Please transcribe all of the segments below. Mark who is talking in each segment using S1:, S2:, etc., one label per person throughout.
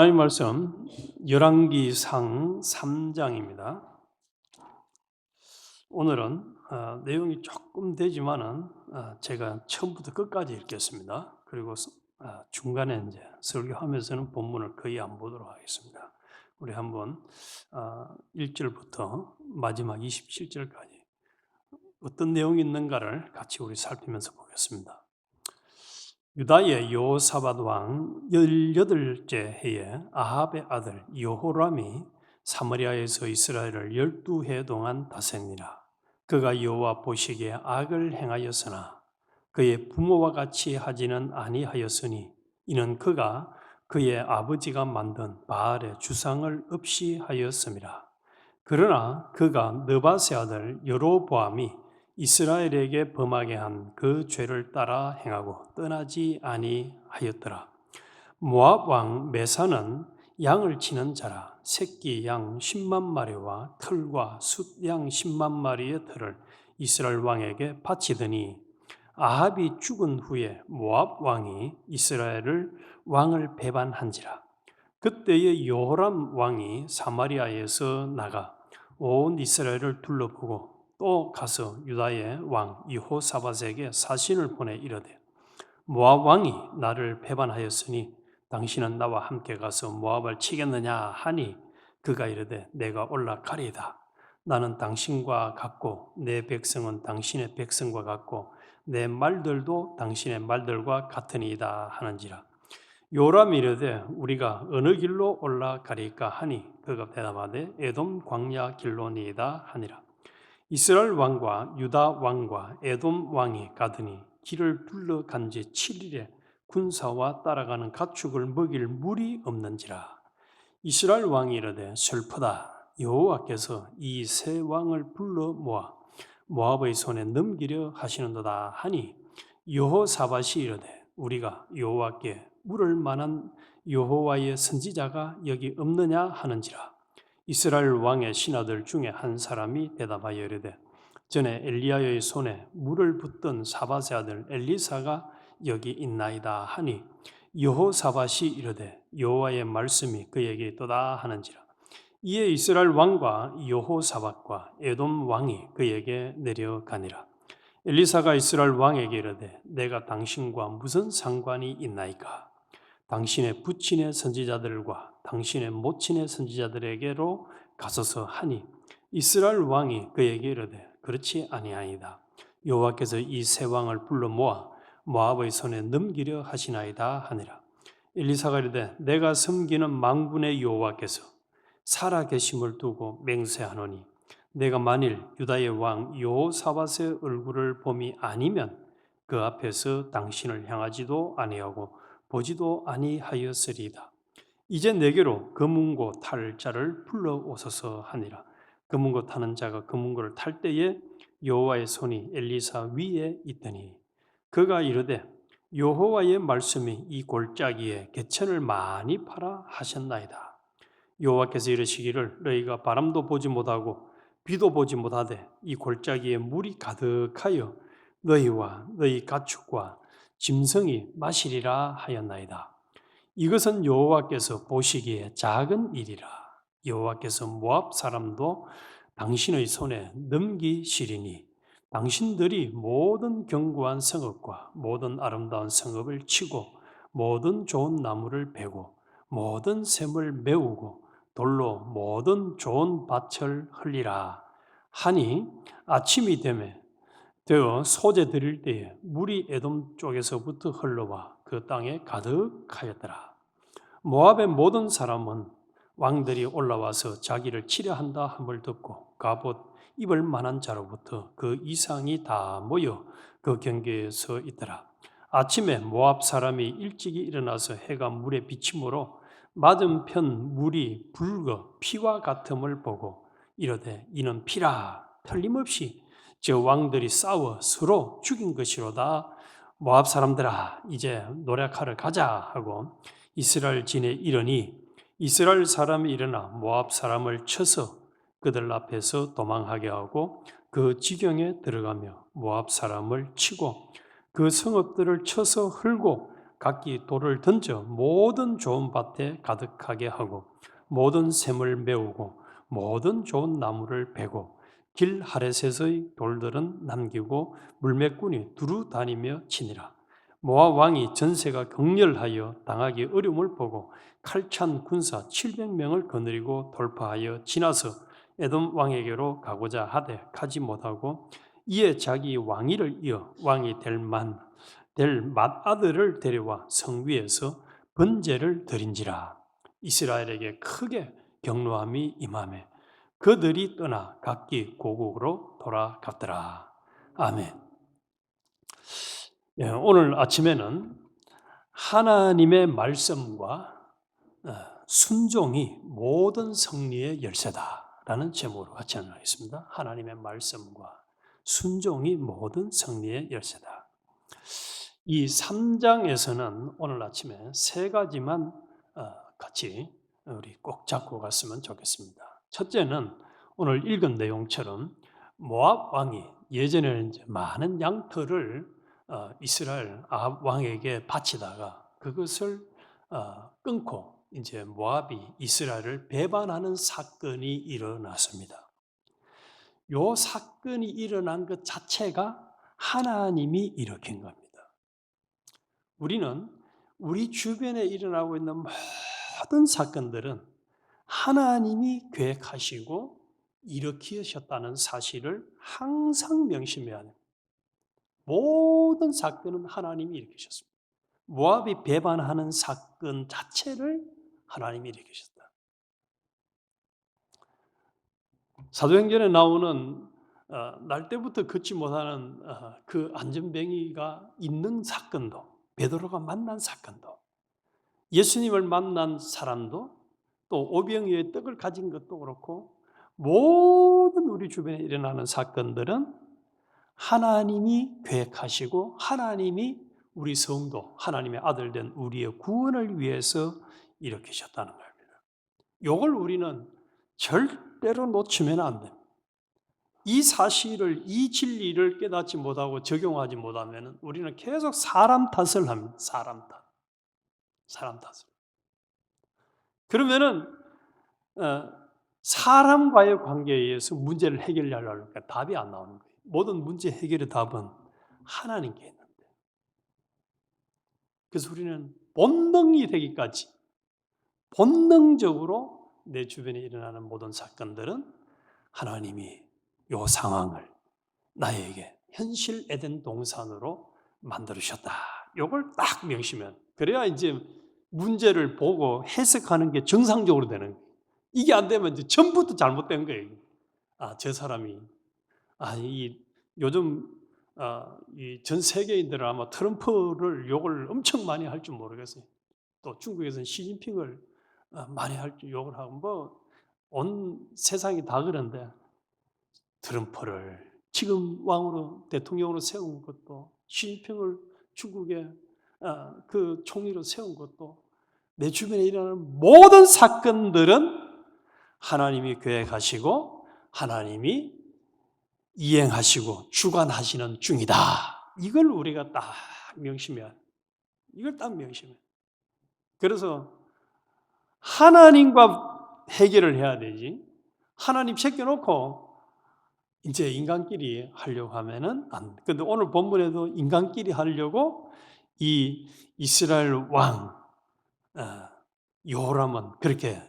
S1: 하나님 말씀 열왕기상 3장입니다. 오늘은 어, 내용이 조금 되지만은 어, 제가 처음부터 끝까지 읽겠습니다. 그리고 어, 중간에 이제 설교하면서는 본문을 거의 안 보도록 하겠습니다. 우리 한번 1절부터 마지막 27절까지 어떤 내용이 있는가를 같이 우리 살피면서 보겠습니다. 유다의 요사밧 왕 18째 해에 아합의 아들 여호람이 사마리아에서 이스라엘을 12해 동안 다스리니라. 그가 여호와 보시기에 악을 행하였으나 그의 부모와 같이 하지는 아니하였으니 이는 그가 그의 아버지가 만든 바알의 주상을 없이 하였습니다. 그러나 그가 느바세 아들 여로보암이 이스라엘에게 범하게 한 그 죄를 따라 행하고 떠나지 아니하였더라. 모압 왕 메사는 양을 치는 자라 새끼 양 10만 마리와 털과 숫양 10만 마리의 털을 이스라엘 왕에게 바치더니 아합이 죽은 후에 모압 왕이 이스라엘을 왕을 배반한지라 그때의 요호람 왕이 사마리아에서 나가 온 이스라엘을 둘러보고 또 가서 유다의 왕 이호사밧에게 사신을 보내 이르되 모압 왕이 나를 배반하였으니 당신은 나와 함께 가서 모압을 치겠느냐 하니 그가 이르되 내가 올라가리이다. 나는 당신과 같고 내 백성은 당신의 백성과 같고 내 말들도 당신의 말들과 같으니이다 하는지라. 요람이 이르되 우리가 어느 길로 올라가리까 하니 그가 대답하되 에돔 광야 길로니이다 하니라 이스라엘 왕과 유다 왕과 에돔 왕이 가더니 길을 둘러간 지 7일에 군사와 따라가는 가축을 먹일 물이 없는지라. 이스라엘 왕이 이르되 슬프다. 여호와께서 이 세 왕을 불러 모아 모압의 손에 넘기려 하시는도다 하니 여호사밧이 이르되 우리가 여호와께 물을 만한 여호와의 선지자가 여기 없느냐 하는지라 이스라엘 왕의 신하들 중에 한 사람이 대답하여 이르되 전에 엘리야의 손에 물을 붓던 사바세 아들 엘리사가 여기 있나이다 하니 여호사밧이 이르되 여호와의 말씀이 그에게 있도다 하는지라. 이에 이스라엘 왕과 여호사밧과 에돔 왕이 그에게 내려가니라. 엘리사가 이스라엘 왕에게 이르되 내가 당신과 무슨 상관이 있나이까? 당신의 부친의 선지자들과 당신의 모친의 선지자들에게로 가서서 하니 이스라엘 왕이 그에게 이르되 그렇지 아니하이다. 여호와께서 이 세 왕을 불러 모아 모압의 손에 넘기려 하시나이다 하니라. 엘리사가 이르되 내가 섬기는 망군의 여호와께서 살아 계심을 두고 맹세하노니 내가 만일 유다의 왕 여호사밧의 얼굴을 봄이 아니면 그 앞에서 당신을 향하지도 아니하고 보지도 아니하였으리이다. 이제 내게로 금은고 탈 자를 불러오소서 하니라. 금은고 타는 자가 금은고를 탈 때에 여호와의 손이 엘리사 위에 있더니 그가 이르되 여호와의 말씀이 이 골짜기에 개천을 많이 팔아 하셨나이다. 여호와께서 이르시기를 너희가 바람도 보지 못하고 비도 보지 못하되 이 골짜기에 물이 가득하여 너희와 너희 가축과 짐승이 마시리라 하였나이다. 이것은 여호와께서 보시기에 작은 일이라. 여호와께서 모압 사람도 당신의 손에 넘기시리니 당신들이 모든 견고한 성읍과 모든 아름다운 성읍을 치고 모든 좋은 나무를 베고 모든 샘을 메우고 돌로 모든 좋은 밭을 흘리라 하니 아침이 되매 되어 소재 드릴 때에 물이 에돔 쪽에서부터 흘러와 그 땅에 가득하였더라. 모압의 모든 사람은 왕들이 올라와서 자기를 치려 한다 함을 듣고 갑옷 입을 만한 자로부터 그 이상이 다 모여 그 경계에 서 있더라. 아침에 모압 사람이 일찍이 일어나서 해가 물에 비침으로 맞은편 물이 붉어 피와 같음을 보고 이르되 이는 피라 틀림없이 저 왕들이 싸워 서로 죽인 것이로다. 모압 사람들아 이제 노력하러 가자 하고 이스라엘 진에 이르니 이스라엘 사람이 일어나 모압 사람을 쳐서 그들 앞에서 도망하게 하고 그 지경에 들어가며 모압 사람을 치고 그 성읍들을 쳐서 흘고 각기 돌을 던져 모든 좋은 밭에 가득하게 하고 모든 샘을 메우고 모든 좋은 나무를 베고 길 하레셋의 돌들은 남기고 물매꾼이 두루 다니며 치니라. 모압 왕이 전세가 극렬하여 당하기 어려움을 보고 칼찬 군사 700명을 거느리고 돌파하여 지나서 에돔 왕에게로 가고자 하되 가지 못하고 이에 자기 왕위를 이어 왕이 될 만 될 맏아들을 데려와 성 위에서 번제를 드린지라 이스라엘에게 크게 경노함이 임함에 그들이 떠나 각기 고국으로 돌아갔더라. 아멘. 예, 오늘 아침에는 하나님의 말씀과 어, 순종이 모든 승리의 열쇠다라는 제목으로 같이 나누겠습니다. 하나님의 말씀과 순종이 모든 승리의 열쇠다. 이 3장에서는 오늘 아침에 세 가지만 어, 같이 우리 꼭 잡고 갔으면 좋겠습니다. 첫째는 오늘 읽은 내용처럼 모압 왕이 예전에는 많은 양털을 어, 이스라엘 아합 왕에게 바치다가 그것을 어, 끊고 이제 모압이 이스라엘을 배반하는 사건이 일어났습니다. 요 사건이 일어난 것 자체가 하나님이 일으킨 겁니다. 우리는 우리 주변에 일어나고 있는 모든 사건들은 하나님이 계획하시고 일으키셨다는 사실을 항상 명심해야 합니다. 모든 사건은 하나님이 일으키셨습니다. 모압이 배반하는 사건 자체를 하나님이 일으키셨다. 사도행전에 나오는 어, 날 때부터 걷지 못하는 어, 그 안전뱅이가 있는 사건도 베드로가 만난 사건도 예수님을 만난 사람도 또 오병이의 떡을 가진 것도 그렇고 모든 우리 주변에 일어나는 사건들은 하나님이 계획하시고 하나님이 우리 성도 하나님의 아들 된 우리의 구원을 위해서 일으키셨다는 겁니다. 이걸 우리는 절대로 놓치면 안 됩니다. 이 사실을 이 진리를 깨닫지 못하고 적용하지 못하면 우리는 계속 사람 탓을 합니다. 사람 탓. 사람 탓을. 그러면은 어, 사람과의 관계에 의해서 문제를 해결하려고 하니까 답이 안 나오는 거예요. 모든 문제 해결의 답은 하나님께 있는데. 그래서 우리는 본능이 되기까지 본능적으로 내 주변에 일어나는 모든 사건들은 하나님이 요 상황을 나에게 현실 에덴 동산으로 만들으셨다. 요걸 딱 명시면 그래야 이제 문제를 보고 해석하는 게 정상적으로 되는 거예요. 이게 안 되면 이제 전부터 잘못된 거예요. 아, 저 사람이 아, 이 요즘 아, 이전 세계인들은 아마 트럼프를 욕을 엄청 많이 할 줄 모르겠어요. 또 중국에서는 시진핑을 아, 많이 할 줄 욕을 하고 뭐 온 세상이 다 그런데 트럼프를 지금 왕으로 대통령으로 세운 것도 시진핑을 중국의 아, 그 총리로 세운 것도 내 주변에 일어나는 모든 사건들은 하나님이 계획하시고 하나님이 이행하시고 주관하시는 중이다. 이걸 우리가 딱 명심해야 이걸 딱 명심해. 그래서 하나님과 해결을 해야 되지. 하나님 제껴놓고 이제 인간끼리 하려고 하면은 안 돼. 근데 오늘 본문에도 인간끼리 하려고 이 이스라엘 왕 어, 요람은 그렇게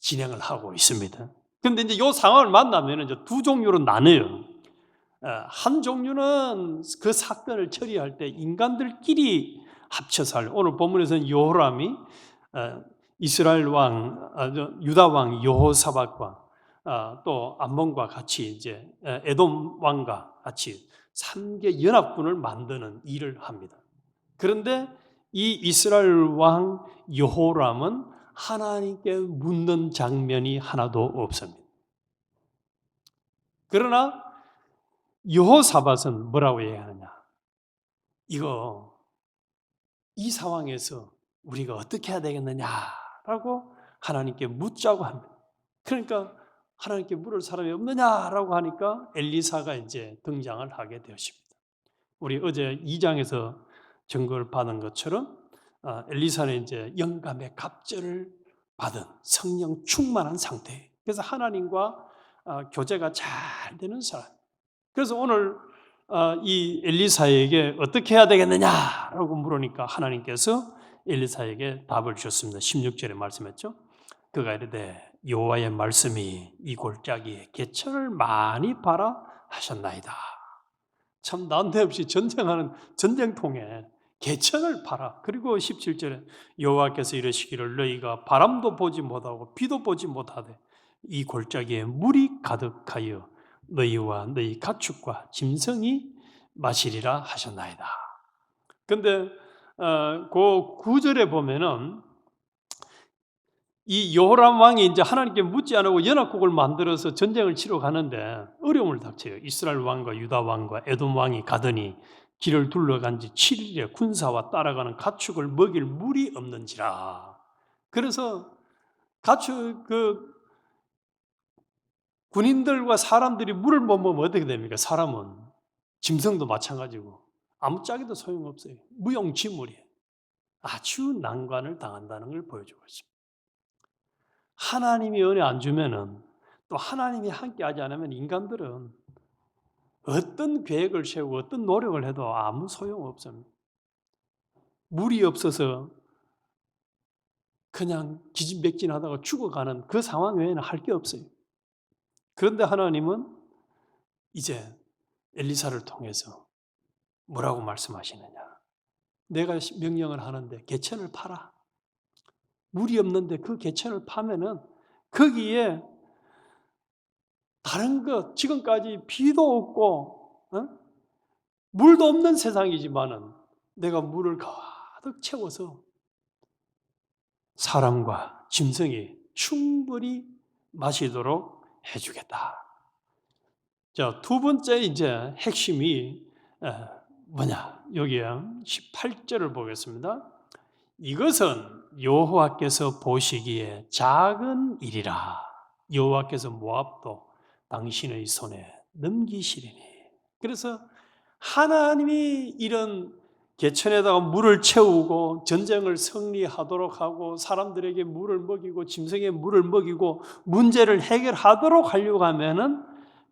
S1: 진행을 하고 있습니다. 근데 이제 이 상황을 만나면 이제 두 종류로 나뉘어요. 어, 한 종류는 그 사건을 처리할 때 인간들끼리 합쳐서 할. 오늘 본문에서는 요람이 어, 이스라엘 왕, 유다 왕 여호사밧과 또 암몬과 같이 이제 에돔 왕과 같이 3개 연합군을 만드는 일을 합니다. 그런데 이 이스라엘 왕 여호람은 하나님께 묻는 장면이 하나도 없습니다. 그러나 여호사밧은 뭐라고 얘기하느냐? 이거 이 상황에서 우리가 어떻게 해야 되겠느냐라고 하나님께 묻자고 합니다. 그러니까 하나님께 물을 사람이 없느냐라고 하니까 엘리사가 이제 등장을 하게 되었습니다. 우리 어제 2장에서 증거를 받은 것처럼 어, 엘리사는 이제 영감의 갑절을 받은 성령 충만한 상태. 그래서 하나님과 어, 교제가 잘 되는 사람. 그래서 오늘 어, 이 엘리사에게 어떻게 해야 되겠느냐라고 물으니까 하나님께서 엘리사에게 답을 주셨습니다. 16절에 말씀했죠. 그가 이르되 여호와의 말씀이 이 골짜기에 개천을 많이 바라 하셨나이다. 참 난데없이 전쟁하는 전쟁통에 개천을 팔아. 그리고 17절에 여호와께서 이르시기를 너희가 바람도 보지 못하고 비도 보지 못하되 이 골짜기에 물이 가득하여 너희와 너희 가축과 짐승이 마시리라 하셨나이다. 근데 어, 그 구절에 보면은 이 여호람 왕이 이제 하나님께 묻지 않고 연합국을 만들어서 전쟁을 치러 가는데 어려움을 닥쳐요. 이스라엘 왕과 유다 왕과 에돔 왕이 가더니 길을 둘러간 지 7일에 군사와 따라가는 가축을 먹일 물이 없는지라. 그래서 가축 그 군인들과 사람들이 물을 못 먹으면 어떻게 됩니까? 사람은 짐승도 마찬가지고 아무짝에도 소용없어요. 무용지물이에요. 아주 난관을 당한다는 걸 보여주고 있습니다. 하나님이 은혜 안 주면은 또 하나님이 함께 하지 않으면 인간들은 어떤 계획을 세우고 어떤 노력을 해도 아무 소용 없습니다. 물이 없어서 그냥 기진맥진하다가 죽어가는 그 상황 외에는 할 게 없어요. 그런데 하나님은 이제 엘리사를 통해서 뭐라고 말씀하시느냐? 내가 명령을 하는데 개천을 파라. 물이 없는데 그 개천을 파면은 거기에 다른 것 지금까지 비도 없고 어? 물도 없는 세상이지만은 내가 물을 가득 채워서 사람과 짐승이 충분히 마시도록 해주겠다. 자, 두 번째 이제 핵심이 뭐냐? 여기에 18절을 보겠습니다. 이것은 여호와께서 보시기에 작은 일이라. 여호와께서 모압도 당신의 손에 넘기시리니. 그래서 하나님이 이런 개천에다가 물을 채우고 전쟁을 승리하도록 하고 사람들에게 물을 먹이고 짐승에 물을 먹이고 문제를 해결하도록 하려고 하면은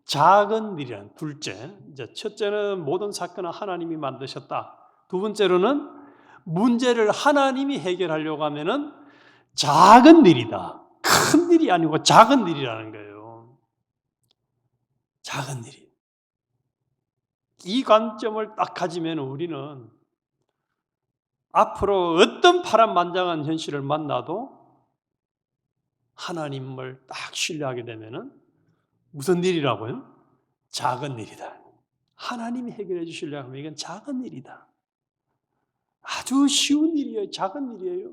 S1: 작은 일이란 둘째. 이제 첫째는 모든 사건은 하나님이 만드셨다. 두 번째로는 문제를 하나님이 해결하려고 하면은 작은 일이다. 큰 일이 아니고 작은 일이라는 거예요. 작은 일이. 이 관점을 딱 가지면 우리는 앞으로 어떤 파란만장한 현실을 만나도 하나님을 딱 신뢰하게 되면은 무슨 일이라고요? 작은 일이다. 하나님이 해결해 주시려고 하면 이건 작은 일이다. 아주 쉬운 일이에요. 작은 일이에요.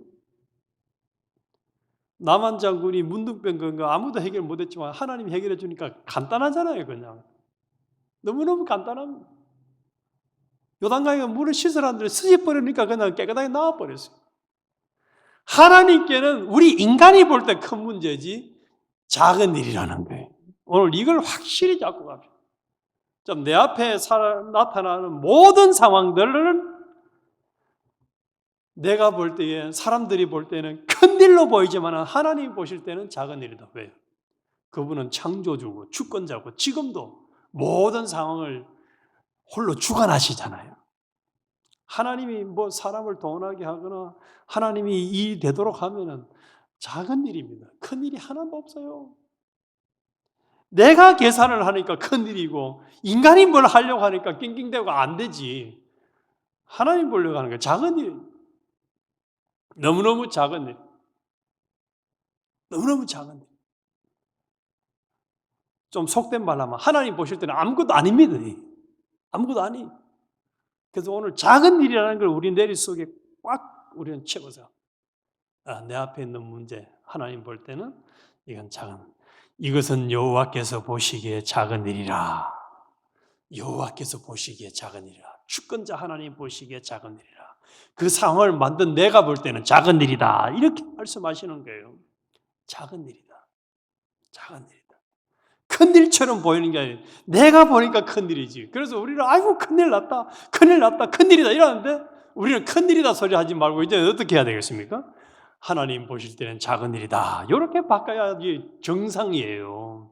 S1: 남한 장군이 문둥병 건거 아무도 해결 못했지만 하나님이 해결해 주니까 간단하잖아요. 그냥 너무너무 간단합니다. 요단강에 물을 씻으라는데 쓰집버리니까 그냥 깨끗하게 나와버렸어요. 하나님께는 우리 인간이 볼 때 큰 문제지 작은 일이라는 거예요. 오늘 이걸 확실히 잡고 갑시다. 좀 내 앞에 나타나는 모든 상황들은 내가 볼 때에 사람들이 볼 때는 큰 일로 보이지만 하나님 보실 때는 작은 일이다. 왜요? 그분은 창조주고 주권자고 지금도 모든 상황을 홀로 주관하시잖아요. 하나님이 뭐 사람을 도원하게 하거나 하나님이 일이 되도록 하면은 작은 일입니다. 큰 일이 하나도 없어요. 내가 계산을 하니까 큰 일이고 인간이 뭘 하려고 하니까 낑낑대고 안 되지. 하나님 보려고 하는 거 작은 일. 너무너무 작은 일. 너무너무 작은 일. 좀 속된 말 하면 하나님 보실 때는 아무것도 아닙니다. 아무것도 아니. 그래서 오늘 작은 일이라는 걸 우리 내리 속에 꽉 우리는 채워서 아, 내 앞에 있는 문제 하나님 볼 때는 이건 작은 이것은 여호와께서 보시기에 작은 일이라. 여호와께서 보시기에 작은 일이라. 주권자 하나님 보시기에 작은 일이라. 그 상황을 만든 내가 볼 때는 작은 일이다. 이렇게 말씀하시는 거예요. 작은 일이다. 작은 일. 큰 일처럼 보이는 게 아니라 내가 보니까 큰 일이지. 그래서 우리는 아이고 큰일 났다. 큰일 났다. 큰일이다 이러는데 우리는 큰 일이다 소리 하지 말고 이제 어떻게 해야 되겠습니까? 하나님 보실 때는 작은 일이다. 이렇게 바꿔야지 정상이에요.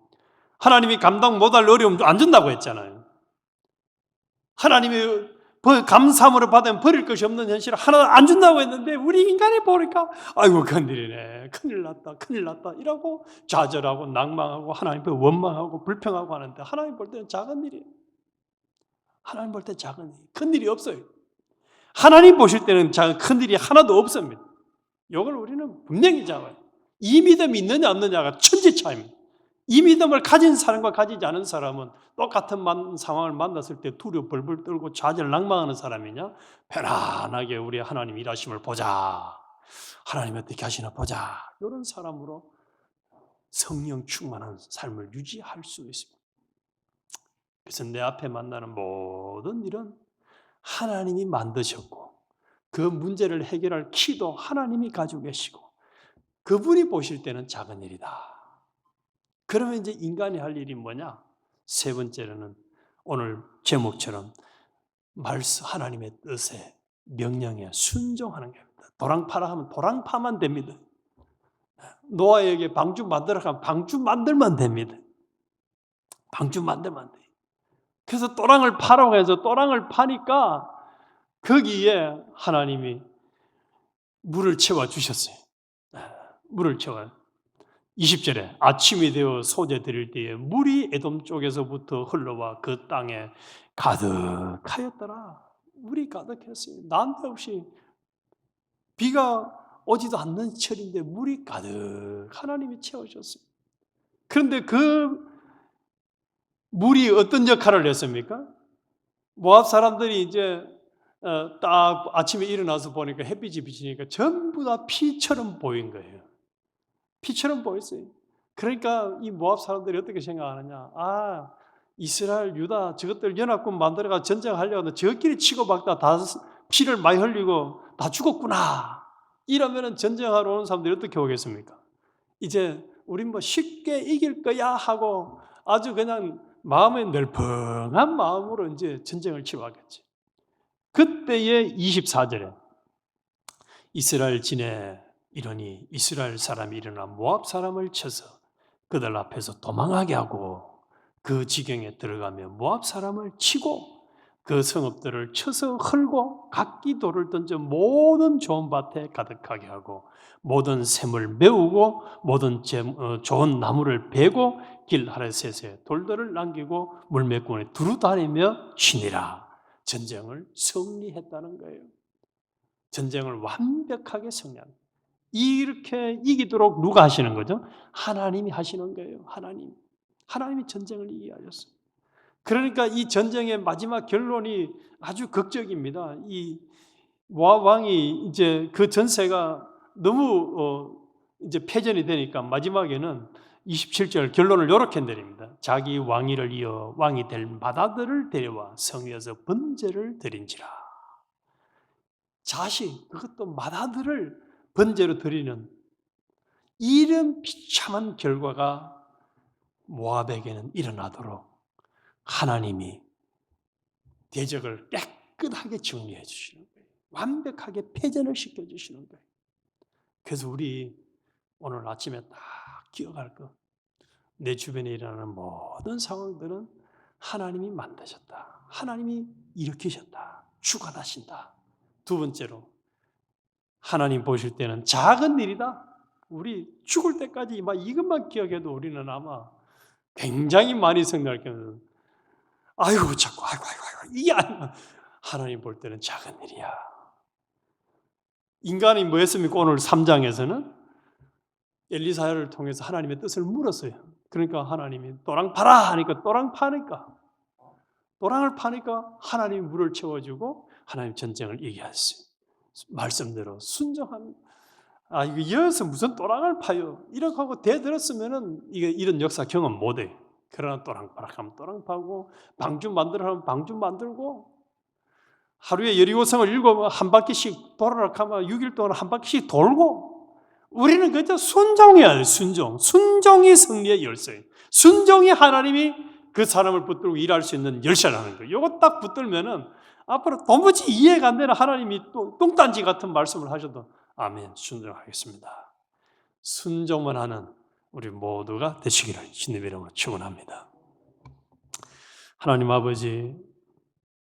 S1: 하나님이 감당 못할 어려움 안 준다고 했잖아요. 하나님이 벌- 감사함으로 받으면 버릴 것이 없는 현실을 하나 안 준다고 했는데 우리 인간이 보니까 아이고 큰일이네. 큰일 났다 큰일 났다 이라고 좌절하고 낭망하고 하나님 앞에 원망하고 불평하고 하는데 하나님 볼 때는 작은 일이에요. 하나님 볼 때 작은 일. 큰일이 없어요. 하나님 보실 때는 작은 큰일이 하나도 없습니다. 이걸 우리는 분명히 잡아요. 이 믿음이 있느냐 없느냐가 천지 차이입니다 이 믿음을 가진 사람과 가지지 않은 사람은 똑같은 만- 상황을 만났을 때 두려워 벌벌 떨고 좌절 낭망하는 사람이냐? 편안하게 우리 하나님 일하심을 보자. 하나님 어떻게 하시나 보자. 이런 사람으로 성령 충만한 삶을 유지할 수 있습니다. 그래서 내 앞에 만나는 모든 일은 하나님이 만드셨고 그 문제를 해결할 키도 하나님이 가지고 계시고 그분이 보실 때는 작은 일이다. 그러면 이제 인간이 할 일이 뭐냐? 세 번째로는 오늘 제목처럼 말씀 하나님의 뜻에 명령에 순종하는 겁니다. 도랑파라 하면 도랑파만 됩니다. 노아에게 방주 만들어 가면 방주 만들면 됩니다. 방주 만들면 돼. 그래서 또랑을 파라고 해서 또랑을 파니까 거기에 하나님이 물을 채워 주셨어요. 물을 채워. 20절에 아침이 되어 소재 드릴 때에 물이 에돔 쪽에서부터 흘러와 그 땅에 가득하였더라. 물이 가득했어요. 난데없이 비가 오지도 않는 철인데 물이 가득 하나님이 채우셨어요. 그런데 그 물이 어떤 역할을 했습니까? 모압 사람들이 이제 어, 딱 아침에 일어나서 보니까 햇빛이 비치니까 전부 다 피처럼 보인 거예요. 피처럼 보였어요. 그러니까 이 모압 사람들이 어떻게 생각하느냐? 아, 이스라엘, 유다 저것들 연합군 만들어가 전쟁하려고 저끼리 치고받다 다 피를 많이 흘리고 다 죽었구나. 이러면은 전쟁하러 오는 사람들이 어떻게 오겠습니까? 이제 우린 뭐 쉽게 이길 거야 하고 아주 그냥 마음에 널펑한 마음으로 이제 전쟁을 치러가겠지. 그때의 24절에 이스라엘 진에 이러니 이스라엘 사람이 일어나 모압 사람을 쳐서 그들 앞에서 도망하게 하고 그 지경에 들어가며 모압 사람을 치고 그 성읍들을 쳐서 헐고 각기 돌을 던져 모든 좋은 밭에 가득하게 하고 모든 샘을 메우고 모든 재- 어, 좋은 나무를 베고 길 아래셋에 돌들을 남기고 물매꾼에 두루 다니며 치니라 전쟁을 승리했다는 거예요. 전쟁을 완벽하게 승리한 이렇게 이기도록 누가 하시는 거죠? 하나님이 하시는 거예요. 하나님. 하나님이 전쟁을 이기하셨어요. 그러니까 이 전쟁의 마지막 결론이 아주 극적입니다. 이 왕이 이제 그 전세가 너무 어 이제 패전이 되니까 마지막에는 27절 결론을 이렇게 내립니다. 자기 왕위를 이어 왕이 될 마다들을 데려와 성에서 번제를 드린지라. 자식 그것도 마다들을 번제로 드리는 이런 비참한 결과가 모압에게는 일어나도록 하나님이 대적을 깨끗하게 정리해 주시는 거예요. 완벽하게 패전을 시켜 주시는 거예요. 그래서 우리 오늘 아침에 딱 기억할 것. 내 주변에 일어나는 모든 상황들은 하나님이 만드셨다. 하나님이 일으키셨다. 주관하신다. 두 번째로 하나님 보실 때는 작은 일이다. 우리 죽을 때까지 막 이것만 기억해도 우리는 아마 굉장히 많이 생각할 거예요. 아이고 자꾸 아이고 아이고 아이고 이게. 하나님 볼 때는 작은 일이야. 인간이 뭐 했습니까? 오늘 3장에서는 엘리사를 통해서 하나님의 뜻을 물었어요. 그러니까 하나님이 또랑 파라 하니까 또랑 파니까 또랑을 파니까 하나님이 물을 채워주고 하나님 전쟁을 이기하셨어요. 말씀대로 순종한 아 이거 이어서 무슨 또랑을 파요 이렇게 하고 대들었으면은 이게 이런 역사 경험 못해. 그러나 또랑 파라 하면 또랑 파고 방주 만들어 하면 방주 만들고 하루에 여리고성을 일곱 한 바퀴씩 돌아라 하면 6일 동안 한 바퀴씩 돌고 우리는 그저 순종해야 돼 순종 순종이 승리의 열쇠 순종이 하나님이 그 사람을 붙들고 일할 수 있는 열쇠라는 거예요. 이거 딱 붙들면은 앞으로 도무지 이해가 안 되는 하나님이 또 똥단지 같은 말씀을 하셔도 아멘 순종하겠습니다. 순종만 하는 우리 모두가 되시기를 주님 이름으로 축원합니다. 하나님 아버지